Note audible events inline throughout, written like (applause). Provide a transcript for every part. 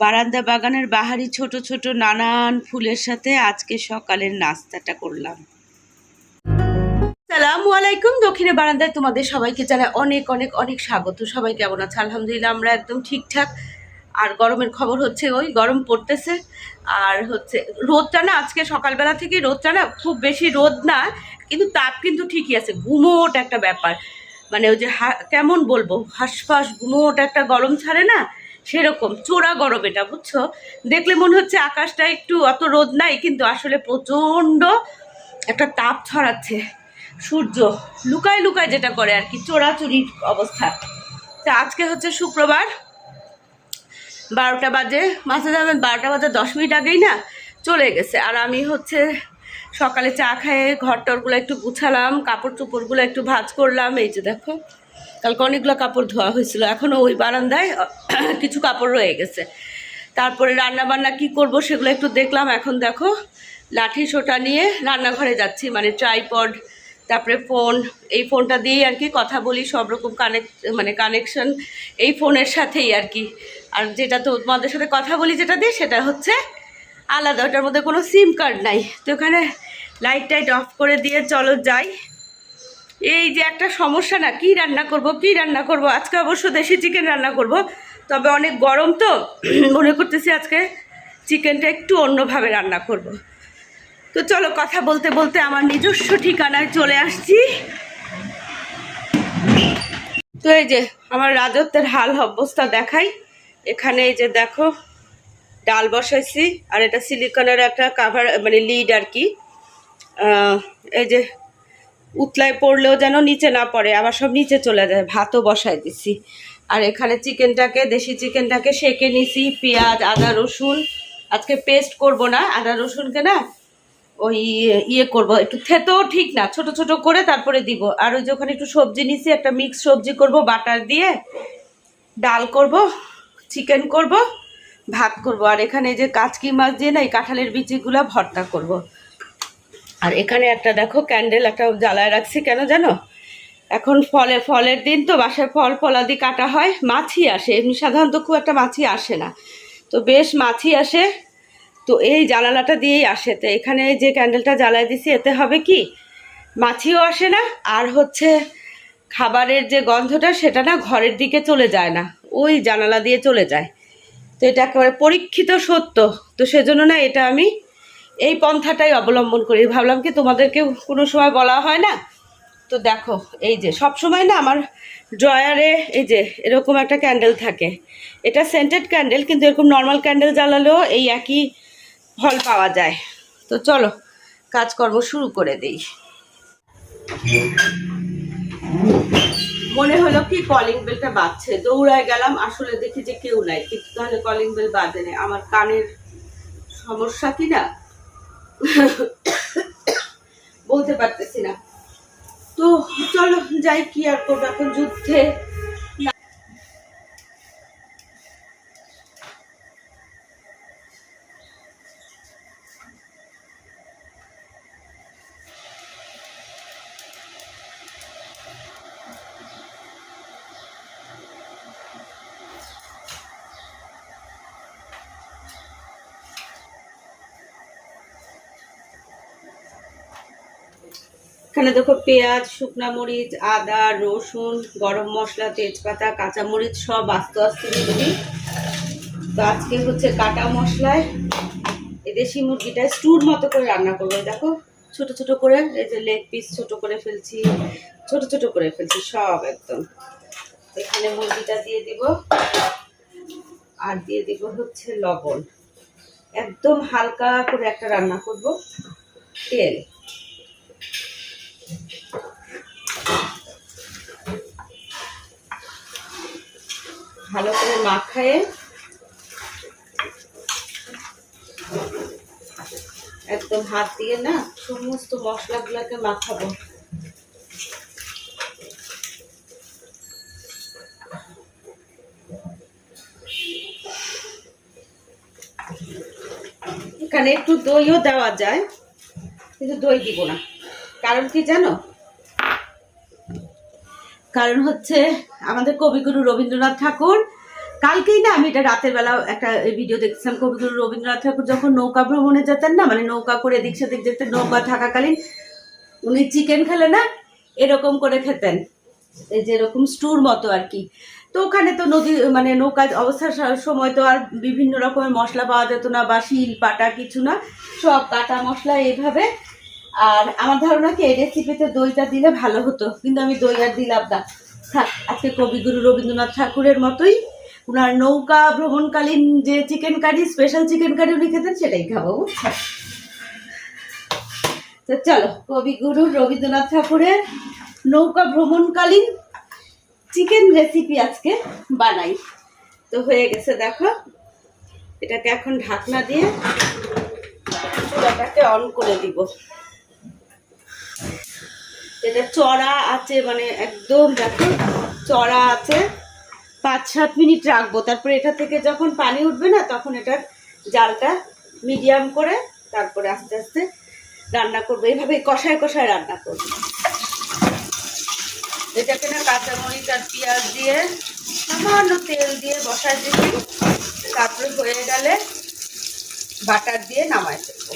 বারান্দা বাগানের বাহারি ছোট ছোট নানান ফুলের সাথে আজকে সকালের নাস্তাটা করলাম। সালামু আলাইকুম, দক্ষিণে বারান্দায় তোমাদের সবাইকে জানাই অনেক অনেক অনেক স্বাগত। সবাই কেমন আছে? আলহামদুলিল্লাহ, আমরা একদম ঠিকঠাক। আর গরমের খবর হচ্ছে ওই গরম পড়তেছে। আর হচ্ছে, রোদটা না আজকে সকালবেলা থেকে রোদটা না খুব বেশি রোদ না, কিন্তু তাপ কিন্তু ঠিকই আছে, গুমোট একটা ব্যাপার। মানে ওই যে হা- কেমন বলব, হাঁসফাঁস, গুমোট একটা গরম ছাড়ে না, সেরকম, চোরা গরম এটা, বুঝছ? দেখলে মনে হচ্ছে আকাশটা একটু অত রোদ নাই, কিন্তু আসলে প্রচণ্ড একটা তাপ ছড়াচ্ছে। সূর্য লুকায় লুকায় যেটা করে আর কি, চোরাচুরির অবস্থা। তা আজকে হচ্ছে শুক্রবার বারোটা বাজে, মাঝে যাবেন বারোটা বাজে, দশ মিনিট আগেই না চলে গেছে। আর আমি হচ্ছে সকালে চা খেয়ে ঘর টরগুলো একটু গুছালাম কাপড় চোপড়গুলো একটু ভাজ করলাম, এই যে দেখো, কালকে অনেকগুলো কাপড় ধোয়া হয়েছিল। এখনও ওই বারান্দায় (coughs) কিছু কাপড় রয়ে গেছে। তারপরে রান্না বান্না কি করব সেগুলো একটু দেখলাম। এখন দেখো, লাঠি সোটা নিয়ে রান্নাঘরে যাচ্ছি মানে ট্রাইপড, তারপরে ফোন, এই ফোনটা দিয়েই আর কি কথা বলি, সব রকম কানেক্ট মানে কানেকশন এই ফোনের সাথেই আর কি আর যেটা তো তোমাদের সাথে কথা বলি যেটা দিয়ে, সেটা হচ্ছে আলাদা, ওটার মধ্যে কোনো সিম কার্ড নাই। তো ওখানে লাইট টাইট অফ করে দিয়ে চলো যাই। এই যে একটা সমস্যা না, কি রান্না করব, কি রান্না করব? আজকে অবশ্য দেশি চিকেন রান্না করব, তবে অনেক গরম তো। (clears throat) মনে করতেছি আজকে চিকেনটা একটু অন্যভাবে রান্না করব। তো চলো কথা বলতে বলতে আমার নিজস্ব ঠিকানায় চলে আসছি। তো এই যে আমার রাজত্বের হাল অবস্থা দেখাই। এখানে এই যে দেখো, ডাল বসাইছি, আর এটা সিলিকনের একটা কাভার মানে লিড আর কি। এই যে উতলায় পড়লেও যেন নিচে না পড়ে, আবার সব নিচে চলে যায়। ভাতও বসাই দিছি। আর এখানে চিকেনটাকে, দেশি চিকেনটাকে সেকে নিছি, পেঁয়াজ, আদা, রসুন। আজকে পেস্ট করব না, আদা, রসুনকে না ওই ইয়ে করব। একটু থেতেও ঠিক না, ছোট ছোট করে তারপরে দিব। আর ওই যে ওখানে একটু সবজি নিছি, একটা মিক্স সবজি করব, বাটার দিয়ে ডাল করব। চিকেন করব, ভাত করব। আর এখানে যে কাচকি মাছ দিয়ে না, এই কাঁঠালের বিচিগুলো ভর্তা করব। আর এখানে একটা দেখো ক্যান্ডেল একটা জ্বালায় রাখছি, কেন জানো? এখন ফলে, ফলের দিন তো, বাসায় ফল ফলাদি কাটা হয় মাছি আসে। এমনি সাধারণত খুব একটা মাছি আসে না। তো বেশ মাছি আসে। তো এই জানালাটা দিয়েই আসে। তো এখানে যে ক্যান্ডেলটা জ্বালায় দিছি, এতে হবে কি? মাছিও আসে না, আর হচ্ছে খাবারের যে গন্ধটা, সেটা না ঘরের দিকে চলে যায় না। ওই জানালা দিয়ে চলে যায়। তো এটা একেবারে পরীক্ষিত সত্য। তো সেজন্য না এটা আমি এই পন্থাটাই অবলম্বন করি। ভাবলাম কি তোমাদেরকে কোনো সময় বলা হয় না? তো দেখো, এই যে সব সময় না আমার ড্রয়ারে এই যে এরকম একটা ক্যান্ডেল থাকে। এটা সেন্টেড ক্যান্ডেল, কিন্তু এরকম নর্মাল ক্যান্ডেল জ্বালালেও এই একই ফল পাওয়া যায়। তো চলো, কাজকর্ম শুরু করে দেই। মনে হলো কি কলিং বেলটা বাজছে। দৌড়ায় গেলাম, আসলে দেখি যে কেউ নাই। কিন্তু তাহলে কলিং বেল বাজে না আমার কানের সমস্যা কি না? (coughs) বলতে পারতেছি না। তো চলো, যাই কি আর করব এখন যুদ্ধে। এখানে দেখো পেঁয়াজ, শুকনা মরিচ, আদা, রসুন, গরম মশলা, তেজপাতা কাঁচামরিচ সব আস্তে আস্তে দিবি। তো আজকে হচ্ছে কাটা মশলায় এই দেশি মুরগিটা স্টুর মতো করে রান্না করব। দেখো, ছোট ছোট করে, এই যে লেগ পিস ছোট করে ফেলছি, ছোট ছোট করে ফেলছি সব একদম। এখানে মুরগিটা দিয়ে দিব, আর দিয়ে দিব হচ্ছে লবণ। একদম হালকা করে একটা রান্না করব। তেল। ভালো করে মাখায়ে একদম হাত দিয়ে না সমস্ত মশলাগুলোকে মাখাবো। এখানে একটু দইও দেওয়া যায়, কিন্তু দই দিব না। কারণ কি জানো? কারণ হচ্ছে আমাদের কবিগুরু রবীন্দ্রনাথ ঠাকুর, কালকেই না আমি এটা রাতের বেলা একটা ভিডিও দেখছিলাম, কবিগুরু রবীন্দ্রনাথ ঠাকুর যখন নৌকা ভ্রমণে যেতেন না মানে নৌকা করে এদিক সেদিক যেতেন নৌকা থাকাকালীন, উনি চিকেন খেলে না এরকম করে খেতেন, এই যে এরকম স্টুর মতো আর কি। তো ওখানে তো নদী মানে নৌকা অবস্থার সময় তো আর বিভিন্ন রকমের মশলা পাওয়া যেত না বা শিল, পাটা কিছু না, সব কাটা মশলা এইভাবে আর আমার ধারণা কি, এই রেসিপিতে দইটা দিলে ভালো হতো। কিন্তু আমি দই আর দিলাম না। থাক, আজকে কবিগুরু রবীন্দ্রনাথ ঠাকুরের মতোই ওনার নৌকা ভ্রমণকালীন যে chicken curry special chicken curry উনি খেতেন, সেটাই খাব তো চলো, কবিগুরু রবীন্দ্রনাথ ঠাকুরের নৌকা ভ্রমণকালীন চিকেন রেসিপি আজকে বানাই। তো হয়ে গেছে, দেখো। এটাকে এখন ঢাকনা দিয়ে অন করে দিব। এটা চড়া আছে মানে একদম দেখো, চড়া আছে। পাঁচ, সাত মিনিট রাখব। তারপরে এটা থেকে যখন পানি উঠবে না, তখন এটার জালটা মিডিয়াম করে তারপরে আস্তে আস্তে রান্না করব। এইভাবে কষায় কষায় রান্না করব। এটাকে না কাঁচামরিচ আর পেঁয়াজ দিয়ে সামান্য তেল দিয়ে বসায় দিবি। তারপরে হয়ে গেলে বাটার দিয়ে নামায় ফেলব।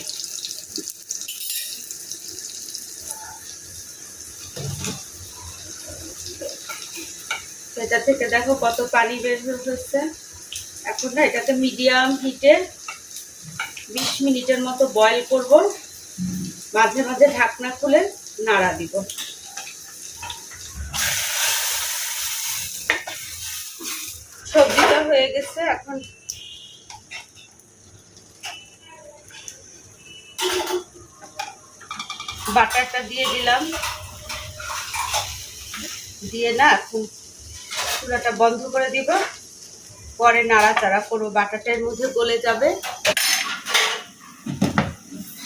এটা থেকে দেখো কত পানি বের হচ্ছে এখন না এটাকে মিডিয়াম হিটে বিশ মিনিটের মতো বয়েল করব। মাঝে মাঝে ঢাকনা খুলে নাড়া দিব। সবজিটা হয়ে গেছে এখন। বাটারটা দিয়ে দিলাম। দিয়ে না এখন চুলাটা বন্ধ করে দিব। পরে নাড়াচাড়া করব বাটারটার মধ্যে গলে যাবে।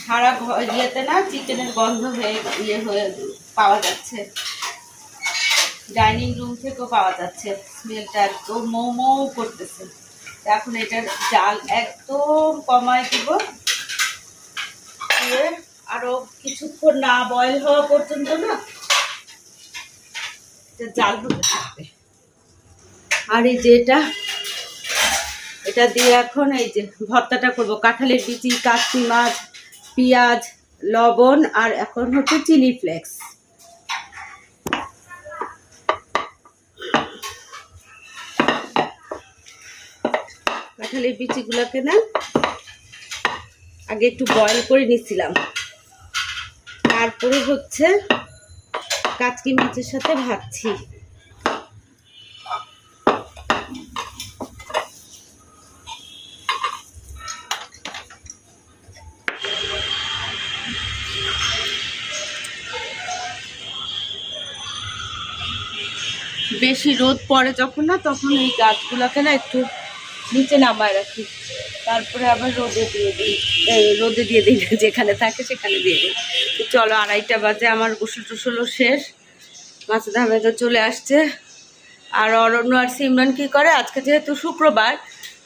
সারা ইয়েতে না চিকেনের গন্ধ হয়ে ইয়ে হয়ে পাওয়া যাচ্ছে। ডাইনিং রুম থেকেও পাওয়া যাচ্ছে। স্মেলটা একদম মৌ মৌ করতেছে। এখন এটার জাল একদম কমায় দিব। দিয়ে আরও কিছুক্ষণ না বয়েল হওয়া পর্যন্ত না জাল হতে থাকবে। আর এই যে এটা এটা দিয়ে এখন এই যে ভর্তাটা করব। কাঁঠালের বিচি কাশি মাছ, পেঁয়াজ, লবণ আর এখন হচ্ছে চিলি ফ্লেক্স। কাঁঠালের বিচিগুলোকে না আগে একটু বয়েল করে নিচ্ছিলাম তারপরে হচ্ছে কাচকি মাছের সাথে ভাজছি। বেশি রোদ পড়ে যখন না, তখন এই গাছগুলোকে না একটু নিচে নামায় রাখি। তারপরে আবার রোদে দিয়ে দিই। রোদে দিয়ে দিই, (laughs) যেখানে থাকে সেখানে দিয়ে দিই। চলো, আড়াইটা বাজে, আমার গোসল টোসলও শেষ। মাছের ধামে তো চলে আসছে। আর অরণ্য আর সিমরান কি করে? আজকে যেহেতু শুক্রবার,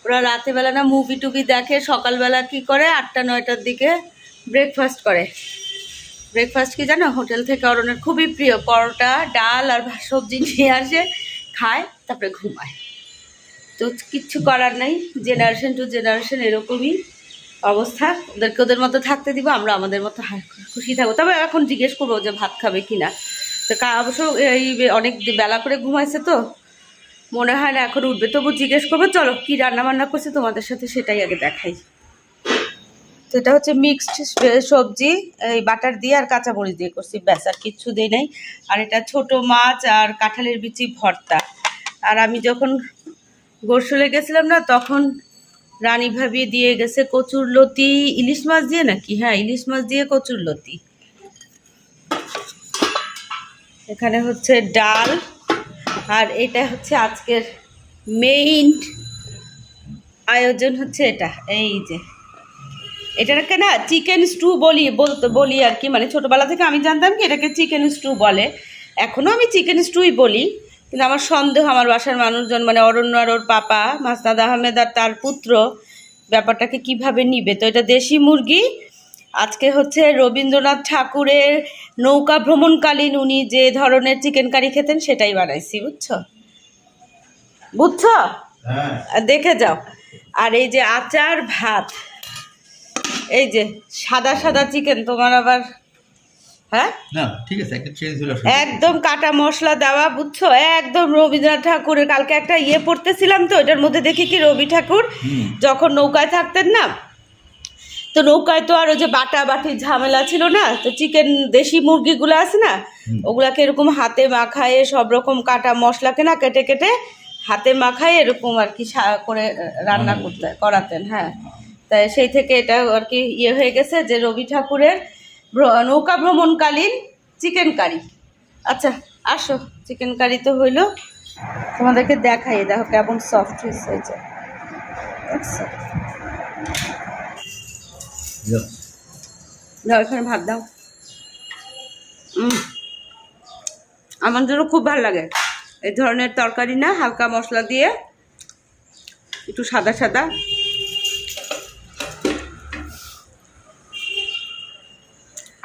ওরা রাতেবেলা না মুভি টুভি দেখে, সকালবেলা কি করে? আটটা, নয়টার দিকে ব্রেকফাস্ট করে। ব্রেকফাস্ট কি জানো? হোটেল থেকে অরণের খুবই প্রিয়। পরোটা, ডাল আর সবজি নিয়ে আসে, খায়, তারপরে ঘুমায়। তো কিচ্ছু করার নেই। জেনারেশন টু জেনারেশন এরকমই অবস্থা। ওদেরকে ওদের মতো থাকতে দিব, আমরা আমাদের মতো খুশি থাকব। তবে এখন জিজ্ঞেস করব যে ভাত খাবে কি না তো অবশ্য এই অনেক বেলা করে ঘুমাইছে তো। মনে হয় না এখন উঠবে। তবু জিজ্ঞেস করব, চলো কি রান্না বান্না করছে তোমাদের সাথে সেটাই আগে দেখাই। তো এটা হচ্ছে মিক্সড সবজি, এই বাটার দিয়ে আর কাঁচামরিচ দিয়ে করছি, ব্যাস, আর কিচ্ছু দিই নাই। আর এটা ছোট মাছ আর কাঁঠালের বিচি ভর্তা। আর আমি যখন গোসলে গেছিলাম না, তখন রানী ভাবি দিয়ে গেছে কচুর লতি। ইলিশ মাছ দিয়ে নাকি? হ্যাঁ ইলিশ মাছ দিয়ে কচুর লতি। এখানে হচ্ছে ডাল। আর এটা হচ্ছে আজকের মেইন আয়োজন হচ্ছে এটা। এই যে এটাকে না চিকেন স্টু বলি বলতে বলি আর কি। মানে ছোটোবেলা থেকে আমি জানতাম কি এটাকে চিকেন স্টু বলে। এখনও আমি চিকেন স্টুই বলি কিন্তু আমার সন্দেহ আমার বাসার মানুষজন মানে অরণ্য আর ওর পাপা মাসনাদ আহমেদ আর তার পুত্র ব্যাপারটাকে কীভাবে নিবে? তো এটা দেশি মুরগি। আজকে হচ্ছে রবীন্দ্রনাথ ঠাকুরের নৌকা ভ্রমণকালীন উনি যে ধরনের চিকেন কারি খেতেন সেটাই বানাইছি বুঝছ? বুঝছ? হ্যাঁ। দেখে যাও। আর এই যে আচার ভাত এই যে সাদা সাদা চিকেন তোমার আবার হ্যাঁ? না ঠিক আছে একটা চেঞ্জ হলো একদম কাটা মশলা দেওয়া বুঝছ? একদম রবীন্দ্রনাথ ঠাকুরের কালকে একটা ইয়ে পড়তেছিলাম তো এটার মধ্যে দেখি কি রবি ঠাকুর যখন নৌকায় থাকতেন না তো নৌকায় তো আর ওই যে বাটা বাটির ঝামেলা ছিল না তো চিকেন দেশি মুরগিগুলো আছে না ওগুলাকে এরকম হাতে মাখায়ে সব রকম কাটা মশলাকে না কেটে কেটে হাতে মাখায় এরকম আর কি সা- করে রান্না করতে করাতেন হ্যাঁ। তাই সেই থেকে এটা আর কি ইয়ে হয়ে গেছে যে রবি ঠাকুরের নৌকা ভ্রমণকালীন চিকেন কারি। আচ্ছা আসো চিকেন কারি তো হইল। তোমাদেরকে দেখাই দেখো কেমন সফট হয়েছে দাও এখানে ভাত দাও। আমার জন্য খুব ভালো লাগে। এই ধরনের তরকারি না হালকা মশলা দিয়ে একটু সাদা সাদা।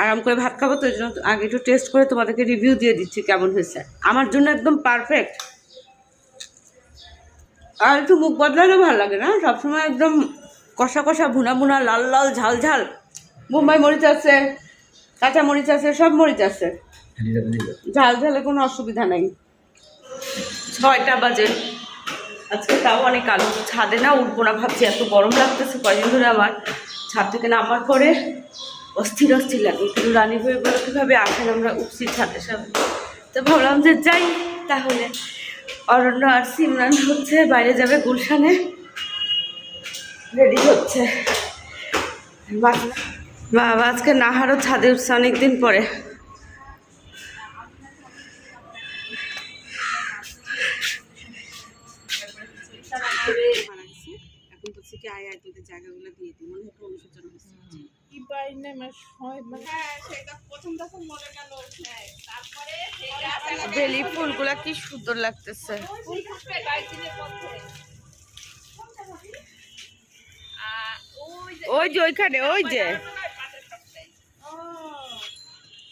আরাম করে ভাত খাব, তো জন্য আগে একটু টেস্ট করে তোমাদেরকে রিভিউ দিয়ে দিচ্ছি কেমন হয়েছে। আমার জন্য একদম পারফেক্ট আর একটু মুখ বদলালেও ভালো লাগে না? সবসময় একদম কষা কষা, ভুনা ভুনা, লাল লাল, ঝাল ঝাল। মুম্বাই মরিচ আছে, কাঁচা মরিচ আছে, সব মরিচ আছে। ঝাল ঝালে কোনো অসুবিধা নাই। ছয়টা বাজে। আজকে তাও অনেক আলো। ছাদে না উঠবো না ভাবছি, এত গরম লাগতেছে কয়দিন ধরে আমার। ছাদ থেকে নামার পরে অস্থির অস্থির লাগে। কিন্তু রানী বলে কীভাবে আসেন আমরা উঠছি ছাদে সব তো ভাবলাম যে যাই, তাহলে অরণ্য আর সিমরান হচ্ছে, বাইরে যাবে গুলশানে। রেডি হচ্ছে। বাবা, আজকে নাহারও ছাদে উঠছে অনেকদিন পরে। এখন তো থেকে আয় আয় তোদের জায়গাগুলো দিয়ে দিই, মনে হয় অনুশোচন হচ্ছে। বেলি ফুলগুলা কি সুন্দর লাগতেছে। ওই যে ওইখানে ওই যে।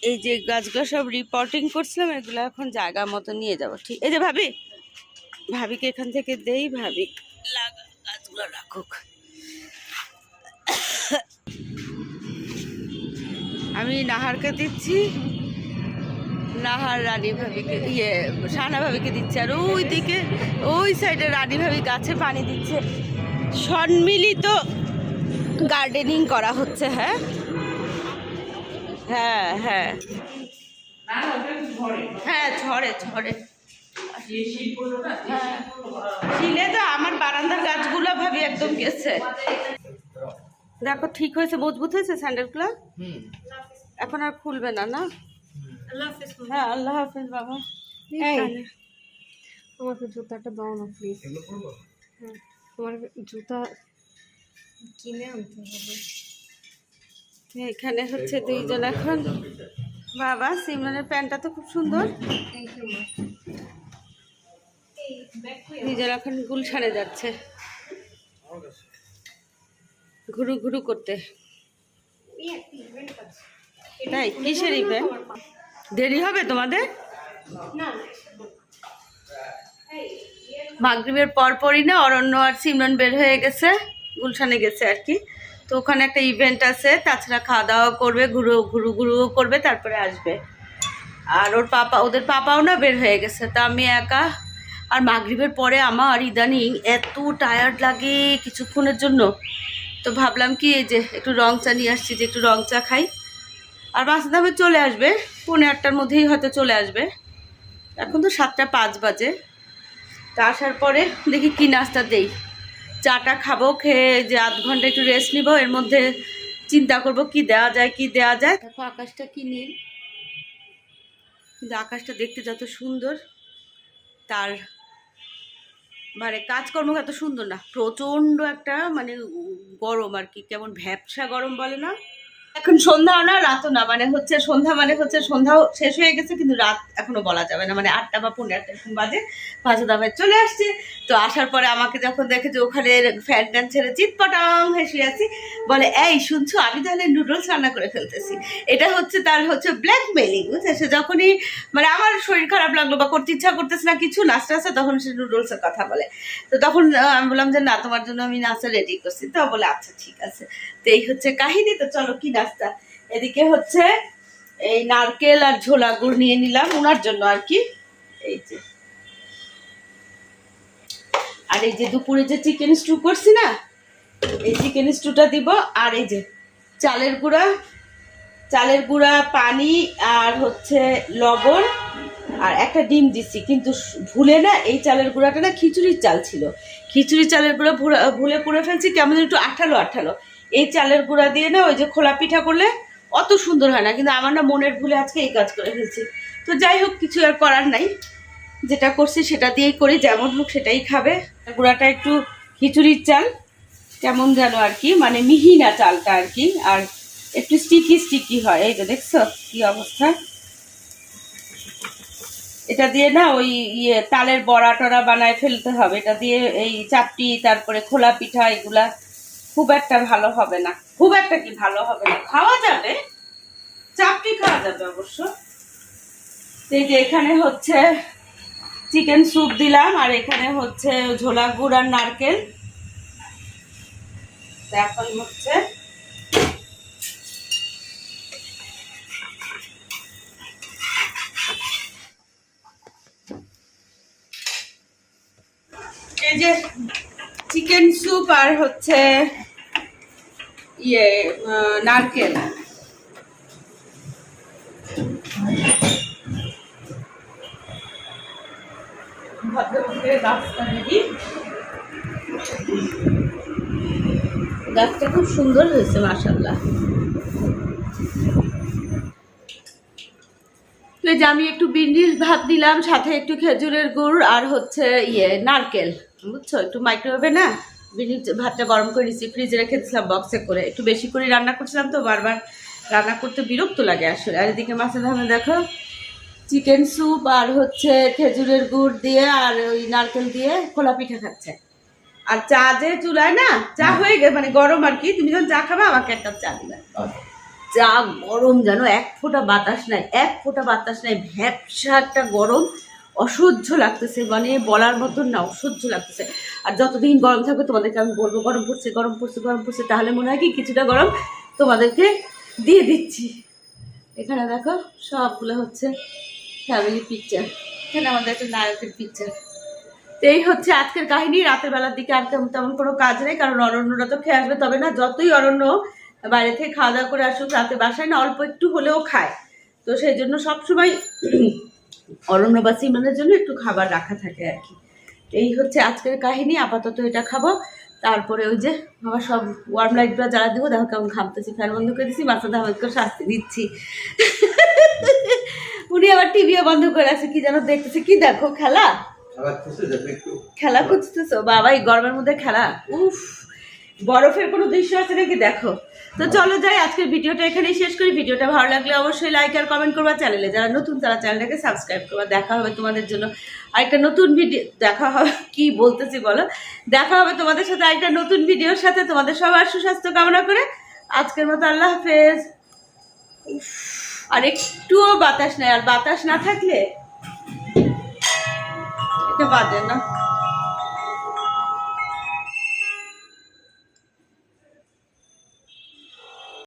এই যে গাছগুলো সব রিপোর্টিং করছিলাম এগুলো এখন জায়গা মতো নিয়ে যাব। ঠিক এই যে ভাবি ভাবিকে এখান থেকে দেই ভাবি। লাগা গাছগুলো রাখুক। আমি নাহারকে দিচ্ছি। নাহার রানী ভাবিকে ইয়ে সানা ভাবিকে দিচ্ছে। আর ওই দিকে ওই সাইডে রানী ভাবি গাছে পানি দিচ্ছে। সম্মিলিত গার্ডেনিং করা হচ্ছে হ্যাঁ? হ্যাঁ হ্যাঁ। হ্যাঁ ঝড়ে ঝড়ে। হ্যাঁ। শিলে তো আমার বারান্দার গাছগুলো ভাবি একদম গেছে। দেখো ঠিক হয়েছে মজবুত হয়েছে স্যান্ডেলগুলো? এখন আর খুলবে না না? হ্যাঁ আল্লাহ হাফিজ বাবা। এই, আমাকে জুতাটা দাও না প্লিজ তোমার জুতা কিনে আনতে হবে। এখানে হচ্ছে দুইজন এখন। বাবা সিমরানের প্যান্টটা তো খুব সুন্দর। দুইজন এখন গুলশানে যাচ্ছে। ঘুরু ঘুরু করতে। তাই? কিসের ইভেন্ট দেরি হবে তোমাদের? মাগরিবের পরপরই না অরণ্য আর সিমরন বের হয়ে গেছে, গুলশানে গেছে আর কি। তো ওখানে একটা ইভেন্ট আছে, তাছাড়া খাওয়া দাওয়া করবে, ঘুরু ঘুরু ঘুরুও করবে, তারপরে আসবে। আর ওর পাপা, ওদের পাপাও না বের হয়ে গেছে, তা আমি একা। আর মাগরিবের পরে আমার ইদানিং এত টায়ার্ড লাগে কিছুক্ষণের জন্য। তো ভাবলাম কি, এই যে একটু রং চা নিয়ে আসছি, যে একটু রং চা খাই। আর বাসা দামে চলে আসবে, পৌনে আটটার মধ্যেই হয়তো চলে আসবে। এখন তো সাতটা পাঁচ বাজে। তা আসার পরে দেখি কি নাস্তা দেই। চাটা খাব, খেয়ে যে আধ ঘণ্টা একটু রেস্ট নিব, এর মধ্যে চিন্তা করব কি দেওয়া যায়, কি দেওয়া যায়। দেখো আকাশটা কি নীল। কিন্তু আকাশটা দেখতে যত সুন্দর, তার মানে কাজকর্ম এত সুন্দর না, প্রচণ্ড একটা মানে গরম আর কি, কেমন ভ্যাপসা গরম বলে না? এখন সন্ধ্যাও না, রাতও না মানে হচ্ছে সন্ধ্যা মানে হচ্ছে সন্ধ্যাও শেষ হয়ে গেছে, কিন্তু রাত এখনও বলা যাবে না মানে আটটা বা পনেরো আটটা এরকম বাজে পাঁচা দামে চলে আসছে। তো আসার পরে আমাকে যখন দেখে যে ওখানে ফ্যান ট্যান ছেড়ে চিৎপটাং হেসে আছি, বলে, এই শুনছো, আমি তাহলে নুডলস রান্না করে ফেলতেছি। এটা হচ্ছে তার হচ্ছে ব্ল্যাকমেলিং বুঝেছে যখনই মানে আমার শরীর খারাপ লাগল বা করতে ইচ্ছা করতেছে না কিছু নাস্তা আসে তখন সে নুডলসের কথা বলে। তো তখন আমি বললাম যে, না, তোমার জন্য আমি নাচটা রেডি করছি। তো বলে আচ্ছা ঠিক আছে। তো এই হচ্ছে কাহিনী, তো চলো কি নাস্তা এদিকে হচ্ছে এই নারকেল আর ঝোলা গুড় নিয়ে নিলাম ওনার জন্য আর কি। এই যে। আর এই যে দুপুরে যে চিকেন স্টু করছি না, এই চিকেন স্টুটা দিব। আর এই যে চালের গুঁড়া চালের গুঁড়া, পানি আর হচ্ছে লবণ আর একটা ডিম দিচ্ছি কিন্তু ভুলে না এই চালের গুঁড়াটা না খিচুড়ির চাল ছিল। খিচুড়ি চালের গুঁড়া ভুলে পুড়ে ফেলছি কেমন একটু আঠালো আঠালো এই চালের গুঁড়া দিয়ে না, ওই যে খোলা পিঠা করলে অত সুন্দর হয় না। কিন্তু আমার না মনের ভুলে আজকে এই কাজ করে ফেলছি। তো যাই হোক, কিছু আর করার নাই। যেটা করছি সেটা দিয়েই করি, যেমন হোক সেটাই খাবে। গুঁড়াটা একটু খিচুড়ির চাল, কেমন যেন আর কি মানে মিহি না চালটা আর কি। আর একটু স্টিকি স্টিকি হয়। এই তো দেখছ কি অবস্থা? এটা দিয়ে না ওই ইয়ে তালের বড়া টড়া বানায় ফেলতে হবে। এটা দিয়ে এই চাপটি তারপরে খোলা পিঠা, এগুলা খুব একটা ভালো হবে না। খুব একটা কি ভালো হবে না? খাওয়া যাবে। চাপটি খাওয়া যাবে অবশ্য। এই যে এখানে হচ্ছে চিকেন স্যুপ দিলাম, আর এখানে হচ্ছে ঝোলা গুড় আর নারকেল। এখন হচ্ছে এই যে চিকেন স্যুপ আর হচ্ছে ইয়ে নারকেল। গাছটা খুব সুন্দর হয়েছে মাসাল্লাহ তো যে আমি একটু বিন্ডির ভাত দিলাম, সাথে একটু খেজুরের গুড় আর হচ্ছে ইয়ে নারকেল। বুঝছ? একটু মাইক্রোওয়েভে না ভাতটা গরম করে নিচ্ছি ফ্রিজে রেখে দিয়েছিলাম বক্সে করে। একটু বেশি করে রান্না করছিলাম তো বারবার রান্না করতে বিরক্ত লাগে আসলে। আর এদিকে মাছের ধামে দেখো চিকেন স্যুপ আর হচ্ছে খেজুরের গুড় দিয়ে আর ওই নারকেল দিয়ে খোলা পিঠা খাচ্ছে। আর চা যে চুলায় না চা হয়ে গে মানে গরম আর কি তুমি যখন চা খাবে আমাকে একটা চা দিবে। চা গরম যেন এক ফোঁটা বাতাস নাই এক ফোঁটা বাতাস নাই ভ্যাপসা একটা গরম। অসহ্য লাগতেছে মানে বলার মতন না, অসহ্য লাগতেছে। আর যতদিন গরম থাকবে তোমাদেরকে আমি বলব, গরম পড়ছে গরম পড়ছে গরম পড়ছে। তাহলে মনে হয় কি কিছুটা গরম তোমাদেরকে দিয়ে দিচ্ছি। এখানে দেখো সবগুলো হচ্ছে ফ্যামিলি পিকচার এখানে আমাদের একটা নায়কের পিকচার তো এই হচ্ছে আজকের কাহিনী। রাতের বেলার দিকে আর তেমন কোনো কাজ নেই, কারণ অরণ্যরা তো খেয়ে আসবে। তবে না, যতই অরণ্য বাইরে থেকে খাওয়া দাওয়া করে আসুক, রাতে বাসায় না, অল্প একটু হলেও খায়। তো সেই জন্য সবসময় অরণ্য বা সিমনের জন্য একটু খাবার রাখা থাকে আর কি। এই হচ্ছে আজকের কাহিনী আপাতত এটা খাব। তারপরে ওই যে আমার সব ওয়ার্ম লাইটগুলো জ্বালা দিব দেখো কেমন ঘামতেছি ফ্যান বন্ধ করে দিচ্ছি মাথা ধামাকে শাস্তি দিচ্ছি। উনি আবার টিভিও বন্ধ করে আছে কি যেন দেখতেছে কি দেখো খেলা? একটু খেলা খুঁজতেছো? বাবা এই গরমের মধ্যে খেলা? উফ। বরফের কোনো দৃশ্য আছে নাকি দেখো? তো চলো যাই, আজকের ভিডিওটা এখানেই শেষ করি। ভিডিওটা ভালো লাগলে অবশ্যই লাইক আর কমেন্ট করবা। চ্যানেলে যারা নতুন, তারা চ্যানেলটাকে সাবস্ক্রাইব করবা। দেখা হবে তোমাদের জন্য আরেকটা নতুন ভিডিও দেখা হবে (laughs) কি বলতেছি বলো? দেখা হবে তোমাদের সাথে আরেকটা নতুন ভিডিওর সাথে। তোমাদের সবার সুস্বাস্থ্য কামনা করে আজকের মতো আল্লাহ হাফেজ। আর একটুও বাতাস নেই। আর বাতাস না থাকলে এটা বাজে না।